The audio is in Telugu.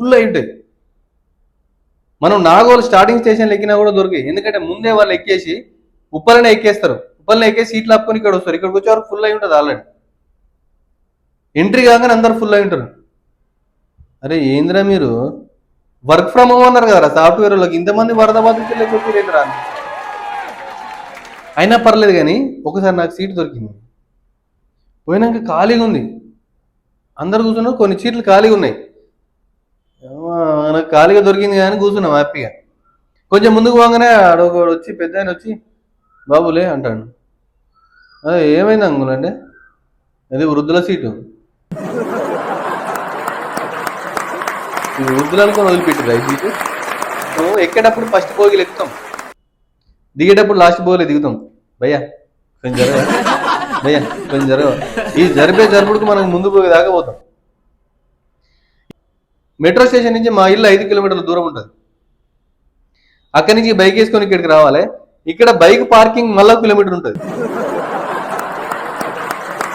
ఫుల్ అయి ఉంటాయి మనం నాగోలు స్టార్టింగ్ స్టేషన్లో ఎక్కినా కూడా దొరికాయి. ఎందుకంటే ముందే వాళ్ళు ఎక్కేసి ఉప్పలనే ఎక్కేస్తారు. ఉప్పలనే ఎక్కేసి సీట్లు ఆపుకొని ఇక్కడ వస్తారు. ఇక్కడికి వచ్చేవారు ఫుల్ అయి ఉంటుంది ఆల్రెడీ. ఎంట్రీ కాగానే అందరు ఫుల్ అయి ఉంటారు. అరే ఏంద్రా మీరు? వర్క్ ఫ్రమ్ హోమ్ అన్నారు కదా సాఫ్ట్వేర్ వాళ్ళకి. ఇంతమంది వరద బాధితులు వచ్చారేంద్రా అయినా పర్లేదు కానీ ఒకసారి నాకు సీట్ దొరికింది. పోయినాక ఖాళీగా ఉంది. అందరు కూర్చున్నారు. కొన్ని సీట్లు ఖాళీగా ఉన్నాయి. నాకు ఖాళీగా దొరికింది కానీ కూర్చున్నాం హ్యాపీగా. కొంచెం ముందుకు పోగానే ఆడొకడు వచ్చి పెద్ద ఆయన వచ్చి బాబులే అంటాడు. అదే ఏమైంది అంగులు అంటే? అది వృద్ధుల సీటు. ఇది వదిలిపెట్టిరా ఈ సీటు? నువ్వు ఎక్కేటప్పుడు ఫస్ట్ పోగిలు ఎక్కుతాం. దిగేటప్పుడు లాస్ట్ పోగలే దిగుతాం. భయ్యా కొంచెం జరగ భయ్యా కొంచెం జరగ ఈ జరిపే జరుపుడుకు మనం ముందు పోయి దాకా పోతాం. మెట్రో స్టేషన్ నుంచి మా ఇల్లు ఐదు కిలోమీటర్ల దూరం ఉంటుంది. అక్కడి నుంచి బైక్ వేసుకొని ఇక్కడికి రావాలి. ఇక్కడ బైక్ పార్కింగ్ మళ్ళీ కిలోమీటర్ ఉంటుంది.